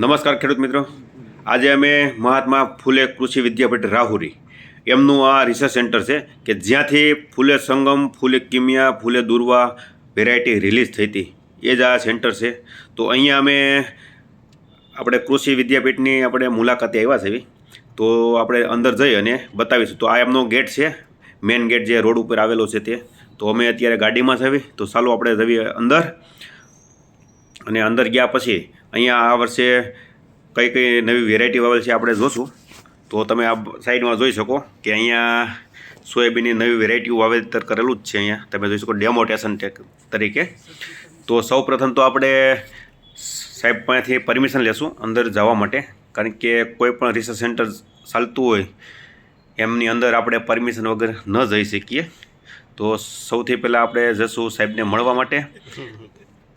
નમસ્કાર ખેડૂત મિત્રો. આજે અમે મહાત્મા ફૂલે કૃષિ વિદ્યાપીઠ રાહુરી. એમનું આ રિસર્ચ સેન્ટર છે કે જ્યાંથી ફૂલે સંગમ, ફૂલે કિમિયા, ફૂલે દુર્વા વેરાયટી રિલીઝ થઈ હતી. એ જ આ સેન્ટર છે. તો અહીંયા અમે આપણે કૃષિ વિદ્યાપીઠની આપણે મુલાકાતે આવ્યા છે તો આપણે અંદર જઈ અને બતાવીશું. તો આ એમનો ગેટ છે. મેઇન ગેટ જે રોડ ઉપર આવેલો છે તે. તો અમે અત્યારે ગાડીમાં જ આવી. તો ચાલો આપણે જઈએ અંદર. અને અંદર ગયા પછી અહીંયા આ વર્ષે કઈ કઈ નવી વેરાયટી વાવેલ છે આપણે જોશું. તો તમે આ સાઈડમાં જોઈ શકો કે અહીંયા સોયાબીનની નવી વેરાયટી વાવેતર કરેલું જ છે અહીંયા. તમે જોઈ શકો ડેમોટેશન તરીકે. તો સૌ પ્રથમ તો આપણે સાહેબ પાસેથી પરમિશન લેશું અંદર જવા માટે. કારણ કે કોઈ પણ રિસર્ચ સેન્ટર ચાલતું હોય, એમની અંદર આપણે પરમિશન વગર ન જઈ શકીએ. તો સૌથી પહેલાં આપણે જશું સાહેબને મળવા માટે.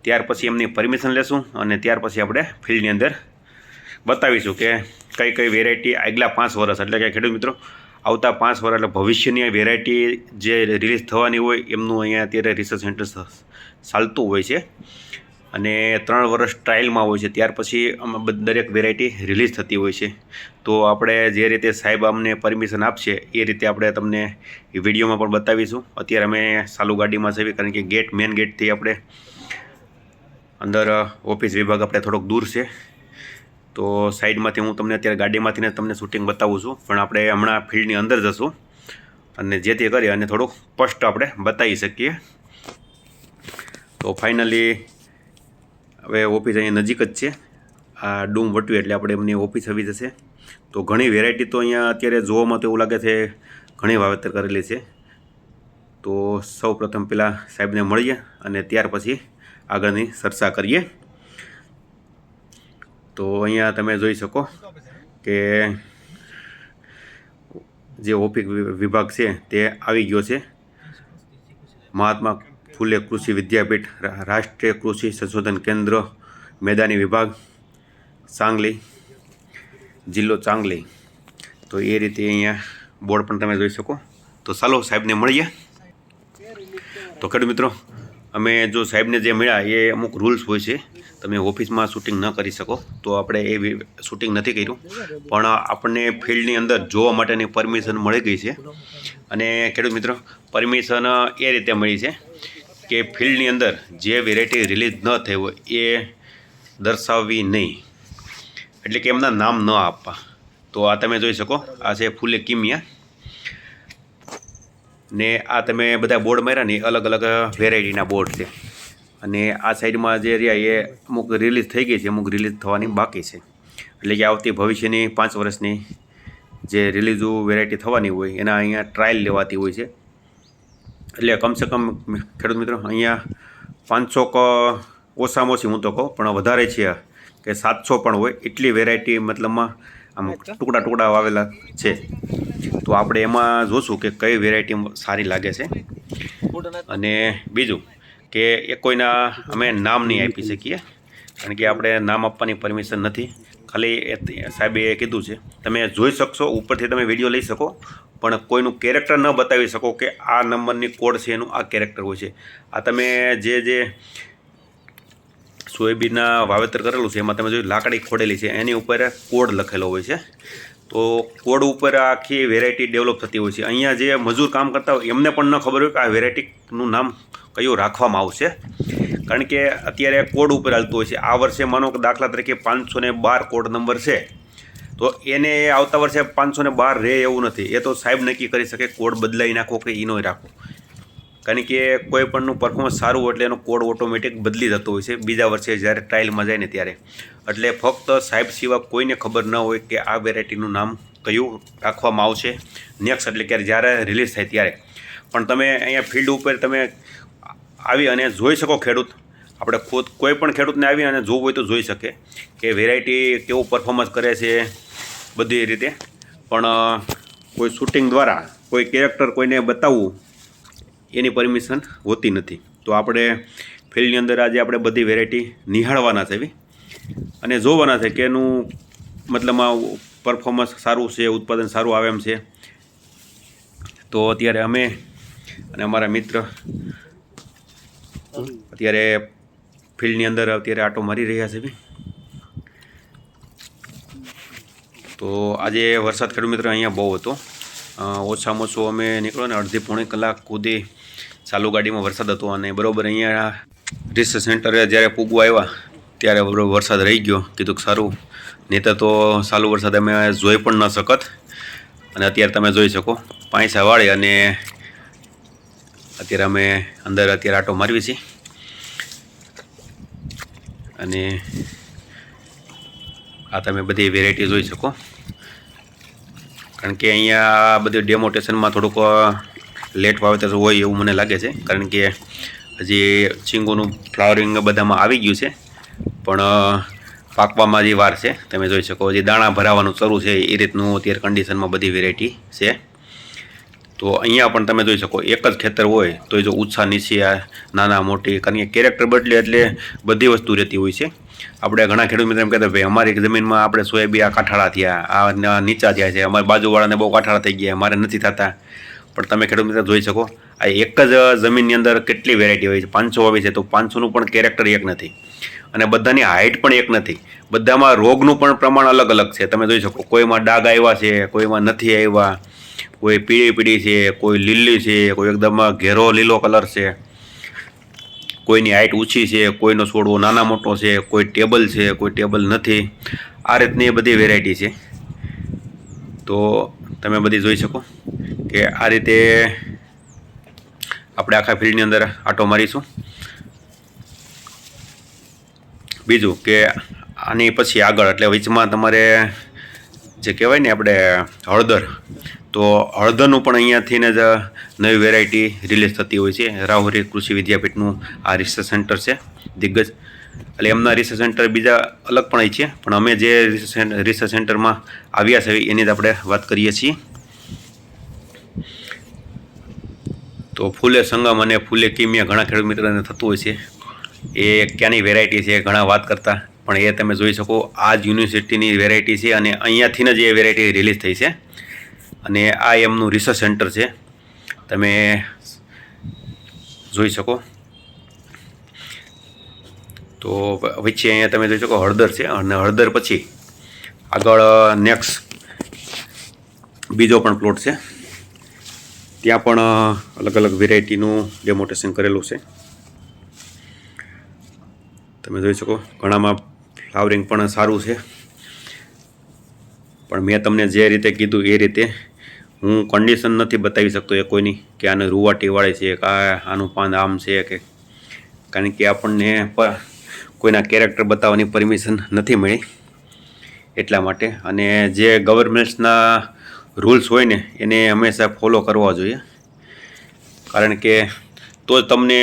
ત્યાર પછી એમની પરમિશન લેશું અને ત્યાર પછી આપણે ફિલ્ડની અંદર બતાવીશું કે કઈ કઈ વેરાયટી આગલા પાંચ વર્ષ, એટલે કે ખેડૂત મિત્રો, આવતા પાંચ વર્ષ, એટલે ભવિષ્યની વેરાયટી જે રિલીઝ થવાની હોય, એમનું અહીંયા અત્યારે રિસર્ચ સેન્ટર ચાલતું હોય છે. અને ત્રણ વર્ષ ટ્રાયલમાં હોય છે, ત્યાર પછી અમે દરેક વેરાયટી રિલીઝ થતી હોય છે. તો આપણે જે રીતે સાહેબ અમને પરમિશન આપશે, એ રીતે આપણે તમને વિડીયોમાં પણ બતાવીશું. અત્યારે અમે સાલુ ગાડીમાં છે કારણ કે ગેટ મેઇન ગેટથી આપણે અંદર ઓફિસ વિભાગ આપણે થોડોક દૂર છે. તો સાઈડમાંથી હું તમને અત્યારે ગાડીમાંથી ને તમને શૂટિંગ બતાવું છું. પણ આપણે હમણાં ફિલ્ડની અંદર જશું. અને જેથી કરી અને થોડુંક સ્પષ્ટ આપણે બતાવી શકીએ. તો ફાઇનલી, હવે ઓફિસ અહીંયા નજીક જ છે. આ ડૂમ વટ્યું એટલે આપણે એમની ઓફિસ આવી જશે. તો ઘણી વેરાયટી તો અહીંયા અત્યારે જોવામાં તો એવું લાગે છે ઘણી વાવેતર કરેલી છે. તો સૌ પ્રથમ પહેલાં સાહેબને મળીએ અને ત્યાર પછી આગળની ચર્ચા કરીએ. તો અહીંયા તમે જોઈ શકો કે જે ઓફિક વિભાગ છે તે આવી ગયો છે. મહાત્મા ફૂલે કૃષિ વિદ્યાપીઠ રાષ્ટ્રીય કૃષિ સંશોધન કેન્દ્ર, મેદાની વિભાગ સાંગલી જિલ્લો ચાંગલી. તો એ રીતે અહીંયા બોર્ડ પણ તમે જોઈ શકો. તો ચાલો સાહેબને મળીએ. તો ખેડૂત મિત્રો અમે જો સાહેબને જે મળ્યા, એ અમુક રૂલ્સ હોય છે. તમે ઓફિસમાં શૂટિંગ ન કરી શકો. તો આપણે એ શૂટિંગ નથી કર્યું. પણ આપણને ફિલ્ડની અંદર જોવા માટેની પરમિશન મળી ગઈ છે. અને ખેડૂત મિત્રો પરમિશન એ રીતે મળી છે કે ફિલ્ડની અંદર જે વેરાયટી રિલીઝ ન થઈ હોય, એ દર્શાવવી નહીં. એટલે કે એમના નામ ન આપવા. તો આ તમે જોઈ શકો. આ છે ફૂલે કિમિયા ને આ તમે બધા બોર્ડ માર્યા ને અલગ અલગ વેરાયટીના બોર્ડ છે. અને આ સાઈડમાં જે રહ્યા એ અમુક રિલીઝ થઈ ગઈ છે અમુક રિલીઝ થવાની બાકી છે. એટલે કે આવતી ભવિષ્યની પાંચ વર્ષની જે રિલીઝ વેરાયટી થવાની હોય એના અહીંયા ટ્રાયલ લેવાતી હોય છે. એટલે કમસે કમ ખેડૂત મિત્રો અહીંયા પાંચસો ક ઓછામાં ઓછી હું તો કહું પણ વધારે છે કે સાતસો પણ હોય એટલી વેરાયટી મતલબમાં આમ ટુકડા ટુકડા વાવેલા છે. તો આપણે એમાં જોશું કે કઈ વેરાયટી સારી લાગે છે. અને બીજું કે એ કોઈના અમે નામ નહીં આપી શકીએ, કારણ કે આપણે નામ આપવાની પરમિશન નથી. ખાલી એ સાહેબે એ કીધું છે, તમે જોઈ શકશો, ઉપરથી તમે વીડિયો લઈ શકો, પણ કોઈનું કેરેક્ટર ન બતાવી શકો કે આ નંબરની કોડ છે એનું આ કેરેક્ટર હોય છે. આ તમે જે જે સોયાબીનના વાવેતર કરેલું છે, એમાં તમે જોયું લાકડી ખોડેલી છે, એની ઉપર કોડ લખેલો હોય છે. તો કોડ ઉપર આખી વેરાયટી ડેવલપ થતી હોય છે. અહીંયા જે મજૂર કામ કરતા હોય, એમને પણ ન ખબર હોય કે આ વેરાયટીનું નામ કયું રાખવામાં આવશે. કારણ કે અત્યારે કોડ ઉપર હાલતું હોય છે. આ વર્ષે માનો કે દાખલા તરીકે પાંચસો ને બાર કોડ નંબર છે. તો એને આવતા વર્ષે પાંચસો ને બાર રહે એવું નથી. એ તો સાહેબ નક્કી કરી શકે કોડ બદલાઈ નાખો કે ઈનો રાખો. કારણ કે કોઈ પણનું પરફોર્મન્સ સારું એટલે એનો કોડ ઓટોમેટિક બદલી જતો હોય છે. બીજા વર્ષે જ્યારે ટ્રાયલમાં જાય ને ત્યારે. એટલે ફક્ત સાહેબ સિવાય કોઈને ખબર ન હોય કે આ વેરાયટીનું નામ કયું રાખવામાં આવશે. નેક્સ્ટ એટલે કે જ્યારે રિલીઝ થાય ત્યારે. પણ તમે અહીંયા ફિલ્ડ ઉપર તમે આવી અને જોઈ શકો ખેડૂત. આપણે ખુદ કોઈ પણ ખેડૂતને આવી અને જોવું હોય તો જોઈ શકે કે વેરાયટી કેવું પરફોર્મન્સ કરે છે બધી રીતે. પણ કોઈ શૂટિંગ દ્વારા કોઈ કેરેક્ટર કોઈને બતાવવું એની પરમિશન હોતી નથી. તો આપણે ફિલ્ડની અંદર આજે આપણે બધી વેરાયટી નિહાળવાના છે અને જોવાના છે કે એનું મતલબમાં પરફોર્મન્સ સારું છે, ઉત્પાદન સારું આવે એમ છે. તો અત્યારે અમે અને અમારા મિત્ર અત્યારે ફિલ્ડની અંદર અત્યારે આટો મારી રહ્યા છે બી તો આજે વરસાદ ખેડૂત મિત્ર અહીંયા બહુ હતો. ઓછામાં ઓછો અમે નીકળો ને અડધી પોણી કલાક કૂદી ચાલુ ગાડીમાં વરસાદ હતો અને બરોબર અહીંયા રિસર્ચ સેન્ટરે જ્યારે પૂગવા આવ્યા, ત્યારે બરાબર વરસાદ રહી ગયો. કીધું સારું નહીં તો ચાલુ વરસાદ અમે જોઈ પણ ન શકત. અને અત્યારે તમે જોઈ શકો પાંચસા વાળી અને અત્યારે અમે અંદર અત્યારે આટો મારવી છીએ. અને આ તમે બધી વેરાયટી જોઈ શકો. કારણ કે અહીંયા આ બધું ડેમોટેશનમાં થોડુંક લેટ વાવેતર હોય એવું મને લાગે છે, કારણ કે હજી ચીંગુનું ફ્લાવરિંગ બધામાં આવી ગયું છે, પણ પાકવામાં જે વાર છે, તમે જોઈ શકો હજી દાણા ભરાવાનું શરૂ છે, એ રીતનું અત્યારે કન્ડિશનમાં બધી વેરાયટી છે. તો અહીંયા પણ તમે જોઈ શકો, એક જ ખેતર હોય, તો જો ઉત્સાહ નીચે નાના મોટી, કારણ કે કેરેક્ટર બદલે એટલે બધી વસ્તુ રહેતી હોય છે. આપણે ઘણા ખેડૂત મિત્રો એમ કહેતા ભાઈ, અમારી જમીનમાં આપણે સોયાબી આ કાંઠાળા થયા, આ નીચા થયા છે, અમારી બાજુવાળાને બહુ કાંઠાળા થઈ ગયા અમારે નથી થતા. પણ તમે ખેડૂત મિત્રો જોઈ શકો, આ એક જ જમીનની અંદર કેટલી વેરાયટી હોય છે? પાંચસો આવી છે તો પાંચસોનું પણ કેરેક્ટર એક નથી. અને બધાની હાઇટ પણ એક નથી. બધામાં રોગનું પણ પ્રમાણ અલગ અલગ છે. તમે જોઈ શકો, કોઈમાં ડાઘ આવ્યા છે, કોઈમાં નથી આવ્યા, કોઈ પીળી પીળી છે, કોઈ લીલી છે, કોઈ એકદમ ઘેરો લીલો કલર છે. કોઈની હાઇટ ઊંચી છે, કોઈનો છોડવો નાના મોટો છે, કોઈ ટેબલ છે, કોઈ ટેબલ નથી. આ રીતની બધી વેરાયટી છે. તો તમે બધી જોઈ શકો. કે આ રીતે આપણે આખા ફિલ્ડની અંદર આટો મારીશું. બીજું કે આની પછી આગળ, એટલે વચમાં તમારે જે કહેવાય ને આપણે હળદર, તો હળદરનું પણ અહીંયાથી ને જ નવી વેરાયટી રિલીઝ થતી હોય છે. રાહુરી કૃષિ વિદ્યાપીઠનું આ રિસર્ચ સેન્ટર છે, દિગ્ગજ. એટલે એમના રિસર્ચ સેન્ટર બીજા અલગ પણ છે, પણ અમે જે રિસર્ચ સેન્ટરમાં આવ્યા છે, એની જ આપણે વાત કરીએ છીએ. તો ફૂલે સંગમ અને ફૂલે કિમિયા ઘણા ખેડૂત મિત્રોને થતું હોય છે. એ ક્યાંની વેરાયટી છે ઘણા વાત કરતા, પણ એ તમે જોઈ શકો આ જ યુનિવર્સિટીની વેરાયટી છે અને અહીંયાથી જ એ વેરાયટી રિલીઝ થઈ છે. અને આ એમનું રિસર્ચ સેન્ટર છે. તમે જોઈ શકો. તો વચ્ચે અહીંયા તમે જોઈ શકો હળદર છે અને હળદર પછી આગળ નેક્સ્ટ બીજો પણ પ્લોટ છે. ત્યાં પણ અલગ અલગ વેરાયટીનું ડેમોટેશન કરેલું છે. તમે જોઈ શકો, ઘણામાં ફ્લાવરિંગ પણ સારું છે. પણ મેં તમને જે રીતે કીધું એ રીતે હું કન્ડિશન નથી બતાવી શકતો એ કોઈની કે આને રૂવાટીવાળી છે, કે આનું પાન આમ છે કે કારણ કે આપણને કોઈના કેરેક્ટર બતાવવાની પરમિશન નથી મળી. એટલા માટે અને જે ગવર્મેન્ટ્સના રૂલ્સ હોય ને, એને હંમેશા ફોલો કરવા જોઈએ. કારણ કે તો જ તમને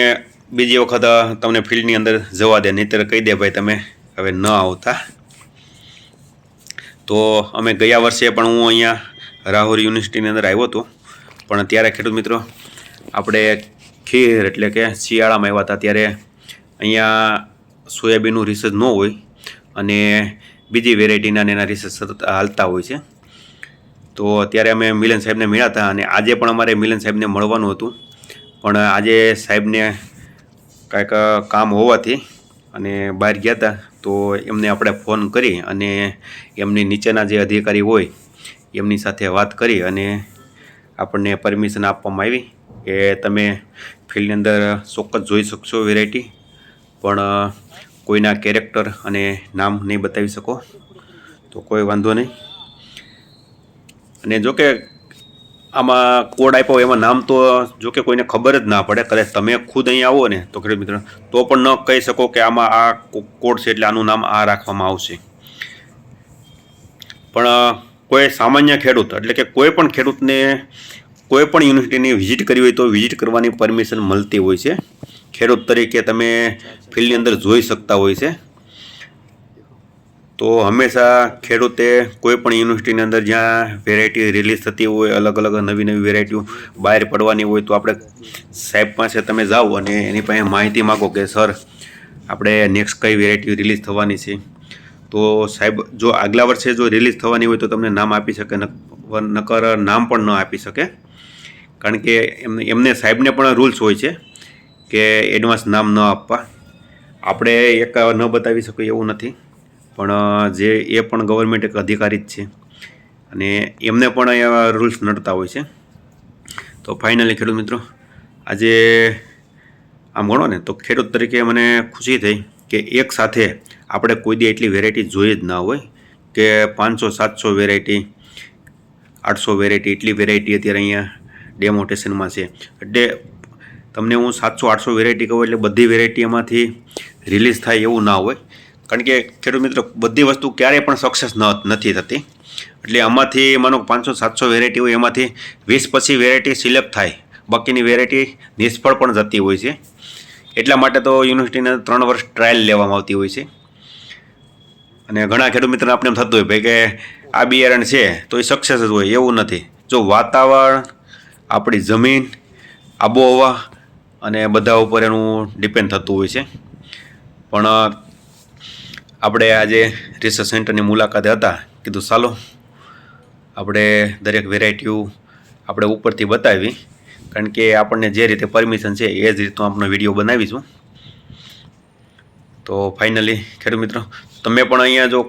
બીજી વખત તમને ફિલ્ડની અંદર જવા દે, નહીંતર કહી દે ભાઈ તમે હવે ન આવતા. તો અમે ગયા વર્ષે પણ હું અહીંયા રાહુલ યુનિવર્સિટીની અંદર આવ્યો હતો. પણ ત્યારે ખેડૂત મિત્રો, આપણે ખીર એટલે કે શિયાળામાં આવ્યા હતા, ત્યારે અહીંયા સોયાબીનનું રિસર્ચ ન હોય અને બીજી વેરાયટીના એના રિસર્ચ સતત હાલતા હોય છે. તો અત્યારે અમે મિલન સાહેબને મળ્યા હતા અને આજે પણ અમારે મિલન સાહેબને મળવાનું હતું. પણ આજે સાહેબને કાંઈક કામ હોવાથી અને બહાર ગયા હતા, તો એમને આપણે ફોન કરી અને એમની નીચેના જે અધિકારી હોય, એમની સાથે વાત કરી અને આપણને પરમિશન આપવામાં આવી કે તમે ફિલ્ડની અંદર ચોક્કસ જોઈ શકશો વેરાયટી, પણ કોઈના કેરેક્ટર અને નામ નહીં બતાવી શકો. તો કોઈ વાંધો નહીં. અને જો કે આમાં કોડ આપ્યો એમાં નામ તો જો કે કોઈને ખબર જ ના પડે, કદાચ તમે ખુદ અહીં આવો ને, તો ખેડૂત મિત્રો, તો પણ ન કહી શકો કે આમાં આ કોડ છે એટલે આનું નામ આ રાખવામાં આવશે. પણ કોઈ સામાન્ય ખેડૂત, એટલે કે કોઈ પણ ખેડૂતને, કોઈ પણ યુનિવર્સિટીની વિઝિટ કરવી હોય તો વિઝિટ કરવાની પરમિશન મળતી હોય છે. ખેડૂત તરીકે તમે ફિલ્ડની અંદર જોઈ શકતા હોય છે. તો હંમેશા ખેડૂતે કોઈ પણ યુનિવર્સિટીની અંદર જ્યાં વેરાયટી રિલીઝ થતી હોય, અલગ અલગ નવી નવી વેરાયટીઓ બહાર પડવાની હોય, તો આપણે સાહેબ પાસે તમે જાઓ અને એની પાસે માહિતી માગો કે, સર, આપણે નેક્સ્ટ કઈ વેરાયટી રિલીઝ થવાની છે? તો સાહેબ, જો આગલા વર્ષે જો રિલીઝ થવાની હોય તો તમને નામ આપી શકે, નક- નકર નામ પણ ન આપી શકે. કારણ કે એમને એમને સાહેબને પણ રૂલ્સ હોય છે કે એડવાન્સ નામ ન આપવા. આપણે એક ન બતાવી શકીએ એવું નથી. પણ જે એ પણ ગવર્મેન્ટ એક અધિકારી જ છે. અને એમને પણ એવા રૂલ્સ નડતા હોય છે. તો ફાઇનલી ખેડૂત મિત્રો, આજે આમ ગણો ને, તો ખેડૂત તરીકે મને ખુશી થઈ કે એક સાથે આપણે કોઈ દી એટલી વેરાયટી જોઈ જ ના હોય કે પાંચસો, સાતસો વેરાયટી આઠસો વેરાયટી એટલી વેરાયટી અત્યારે અહીંયા ડેમોટેશનમાં છે. એટલે તમને હું સાતસો, આઠસો વેરાયટી કહું એટલે બધી વેરાયટી એમાંથી રિલીઝ થાય એવું ના હોય. કારણ કે ખેડૂત મિત્રો, બધી વસ્તુ ક્યારેય પણ સક્સેસ નથી થતી. એટલે આમાંથી માનો પાંચસો, સાતસો વેરાયટી હોય, એમાંથી વીસ પછી વેરાયટી સિલેક્ટ થાય. બાકીની વેરાયટી નિષ્ફળ પણ જતી હોય છે. એટલા માટે તો યુનિવર્સિટીને ત્રણ વર્ષ ટ્રાયલ લેવામાં આવતી હોય છે. અને ઘણા ખેડૂત મિત્રોને આપણે એમ થતું હોય ભાઈ કે આ બિયારણ છે, તો એ સક્સેસ જ હોય, એવું નથી. જો વાતાવરણ, આપણી જમીન, આબોહવા અને બધા ઉપર એનું ડિપેન્ડ થતું હોય છે. પણ આપણે આજે રિસર્ચ સેન્ટરની મુલાકાતે હતા. કીધું, ચાલો, આપણે દરેક વેરાયટીઓ આપણે ઉપરથી બતાવી. કારણ કે આપણને જે રીતે પરમિશન છે, એ જ રીતનો આપણો વીડિયો બનાવીશું. તો ફાઇનલી ખેડૂત મિત્રો, તમે પણ અહીંયા જો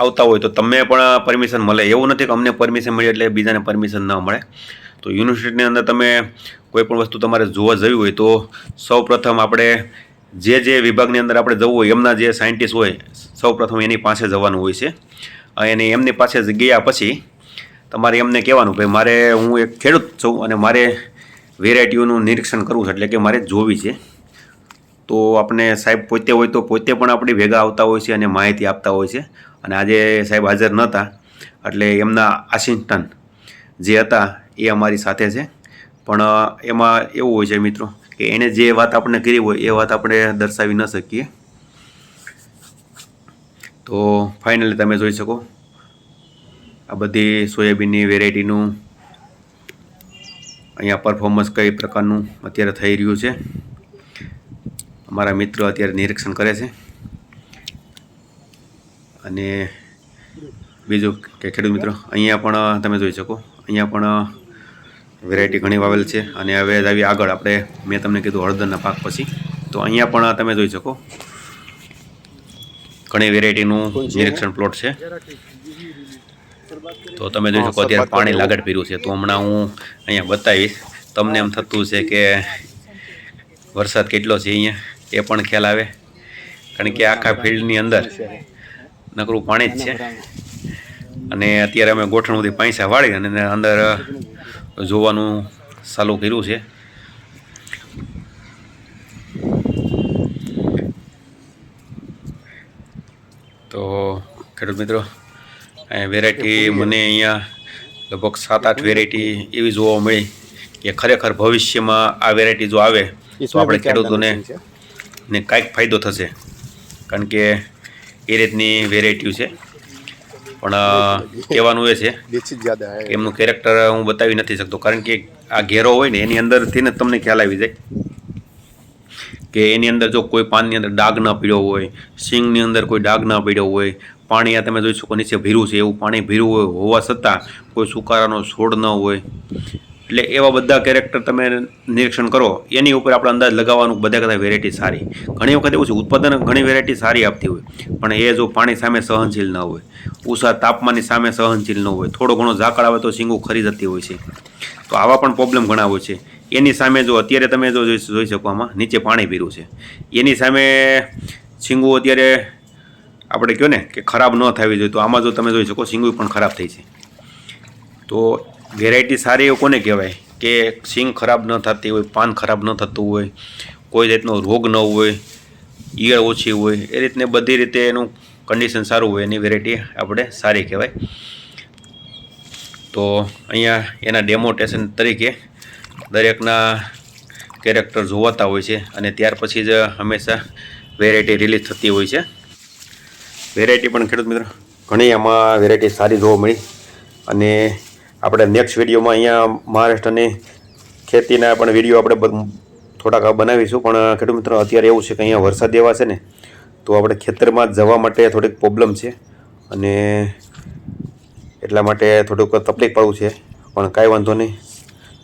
આવતા હોય તો તમે પણ પરમિશન મળે. એવું નથી કે અમને પરમિશન મળી એટલે બીજાને પરમિશન ન મળે. તો યુનિવર્સિટીની અંદર તમે કોઈ પણ વસ્તુ તમારે જોવા જવી હોય તો સૌ પ્રથમ આપણે જે જે વિભાગની અંદર આપણે જવું હોય, એમના જે સાયન્ટિસ્ટ હોય સૌ પ્રથમ એની પાસે જવાનું હોય છે. અને એમની પાસે ગયા પછી તમારે એમને કહેવાનું ભાઈ મારે હું એક ખેડૂત છું અને મારે વેરાયટીઓનું નિરીક્ષણ કરવું છે, એટલે કે મારે જોવી છે. તો આપણે સાહેબ પોતે હોય તો પોતે પણ આપણી ભેગા આવતા હોય છે અને માહિતી આપતા હોય છે. અને આજે સાહેબ હાજર નહોતા, એટલે એમના આસિસ્ટન્ટ જે હતા એ અમારી સાથે છે. પણ એમાં એવું હોય છે મિત્રો કે એણે જે વાત આપણે કરી હોય એ વાત આપણે દર્શાવી ન શકીએ. તો ફાઇનલી તમે જોઈ શકો આ બધી સોયાબીનની વેરાયટીનું અહીંયા પરફોર્મન્સ કઈ પ્રકારનું અત્યારે થઈ રહ્યું છે. અમારા મિત્રો અત્યારે નિરીક્ષણ કરે છે. અને બીજું કે ખેડૂત મિત્રો, અહીંયા પણ તમે જોઈ શકો, અહીંયા પણ વેરાયટી ઘણી વાવેલ છે અને હવે આવી આગળ આપણે મેં તમને કીધું હળદરના પાક પછી. તો અહીંયા પણ તમે જોઈ શકો. ઘણી વેરાયટીનું નિરીક્ષણ પ્લોટ છે. તો તમે જોઈ શકો અત્યારે પાણી લાગડ પીરું છે. તો હમણાં હું અહીંયા બતાવીશ. તમને એમ થતું છે કે વરસાદ કેટલો છે અહીંયા એ પણ ખ્યાલ આવે. કારણ કે આખા ફિલ્ડની અંદર નકરું પાણી જ છે. અને અત્યારે અમે ગોઠણ સુધી પૈસા વાળી અને અંદર જોવાનું ચાલુ કર્યું છે. તો ખેડૂત મિત્રો વેરાયટી મને અહીંયા લગભગ સાત આઠ વેરાયટી એવી જોવા મળી કે ખરેખર ભવિષ્યમાં આ વેરાયટી જો આવે તો આપણે ખેડૂતોને ને કાંઈક ફાયદો થશે. કારણ કે એ રીતની વેરાયટીઓ છે. પણ કહેવાનું એ છે એમનું કેરેક્ટર હું બતાવી નથી શકતો કારણ કે આ ઘેરો હોય ને એની અંદરથી ને તમને ખ્યાલ આવી જાય કે એની અંદર જો કોઈ પાનની અંદર ડાઘ ના પીડ્યો હોય સિંગની અંદર કોઈ ડાગ ના પીડ્યો હોય પાણી આ તમે જોઈ શકો નીચે ભીરું છે એવું પાણી ભીરું હોય હોવા છતાં કોઈ સુકારાનો છોડ ન હોય. એટલે એવા બધા કેરેક્ટર તમે નિરીક્ષણ કરો, એની ઉપર આપણે અંદાજ લગાવવાનું બધા કરતાં વેરાયટી સારી. ઘણી વખત એવું છે, ઉત્પાદન ઘણી વેરાયટી સારી આપતી હોય, પણ એ જો પાણી સામે સહનશીલ ન હોય ઉષા તાપમાનની સામે સહનશીલ ન હોય, થોડો ઘણો ઝાકળ આવે તો શીંગું ખરી જતી હોય છે. તો આવા પણ પ્રોબ્લેમ ઘણા હોય છે. એની સામે જો અત્યારે તમે જો જોઈ શકો આમાં, નીચે પાણી પીરું છે. એની સામે શીંગું અત્યારે આપણે કહો ને, કે ખરાબ ન થવી જોઈએ. તો આમાં જો તમે જોઈ શકો, શીંગું પણ ખરાબ થઈ છે. તો વેરાયટી સારી એવું કોને કહેવાય? કે સિંગ ખરાબ ન થતી હોય, પાન ખરાબ ન થતું હોય, કોઈ રીતનો રોગ ન હોય, ઈયળ ઓછી હોય, એ રીતને બધી રીતે એનું કન્ડિશન સારું હોય, એની વેરાયટી આપણે સારી કહેવાય. તો અહીંયા એના ડેમોટેશન તરીકે દરેકના કેરેક્ટર જોવાતા હોય છે અને ત્યાર પછી જ હંમેશા વેરાયટી રિલીઝ થતી હોય છે. વેરાયટી પણ ખેડૂત મિત્રો, ઘણી આમાં વેરાયટી સારી જોવા મળી અને આપણે નેક્સ્ટ વિડીયોમાં અહીંયા મહારાષ્ટ્રની ખેતીના પણ વીડિયો આપણે થોડાક બનાવીશું. પણ ખેડૂત મિત્રો, અત્યારે એવું છે કે અહીંયા વરસાદ એવા છે ને, તો આપણે ખેતરમાં જવા માટે થોડીક પ્રોબ્લેમ છે. અને એટલા માટે થોડુંક તકલીફ પડવું છે. પણ કાંઈ વાંધો નહીં.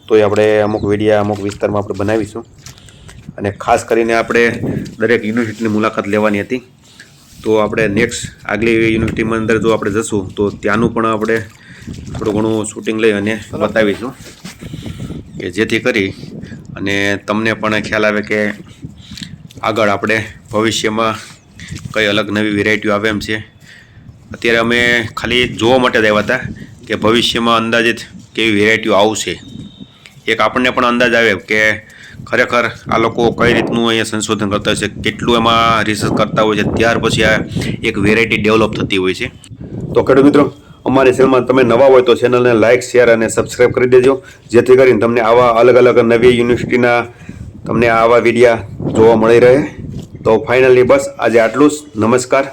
તોય આપણે અમુક વિડીયા, અમુક વિસ્તારમાં આપણે બનાવીશું. અને ખાસ કરીને આપણે દરેક યુનિવર્સિટીની મુલાકાત લેવાની હતી. તો આપણે નેક્સ્ટ આગલી યુનિવર્સિટીમાં અંદર જો આપણે જશું, તો ત્યાંનું પણ આપણે થોડું ઘણું શૂટિંગ લઈ અને બતાવીશું. કે જેથી કરી અને તમને પણ ખ્યાલ આવે કે આગળ આપણે ભવિષ્યમાં કઈ અલગ નવી વેરાયટીઓ આવે એમ છે. અત્યારે અમે ખાલી જોવા માટે જ આવ્યા હતા કે ભવિષ્યમાં અંદાજિત કેવી વેરાયટીઓ આવશે. એક આપણને પણ અંદાજ આવે કે ખરેખર આ લોકો કઈ રીતનું અહીંયા સંશોધન કરતા હોય છે કેટલું એમાં રિસર્ચ કરતા હોય છે ત્યાર પછી આ એક વેરાયટી ડેવલપ થતી હોય છે. તો ખેડૂત મિત્રો અમારી ચેનલમાં તમે નવા હોય તો ચેનલને લાઇક શેર અને સબસ્ક્રાઇબ કરી દેજો. જેથી કરીને તમને આવા અલગ અલગ નવી યુનિવર્સિટીના તમને આવા વિડીયા જોવા મળી રહે. તો ફાઇનલી બસ, આજે આટલું જ. નમસ્કાર.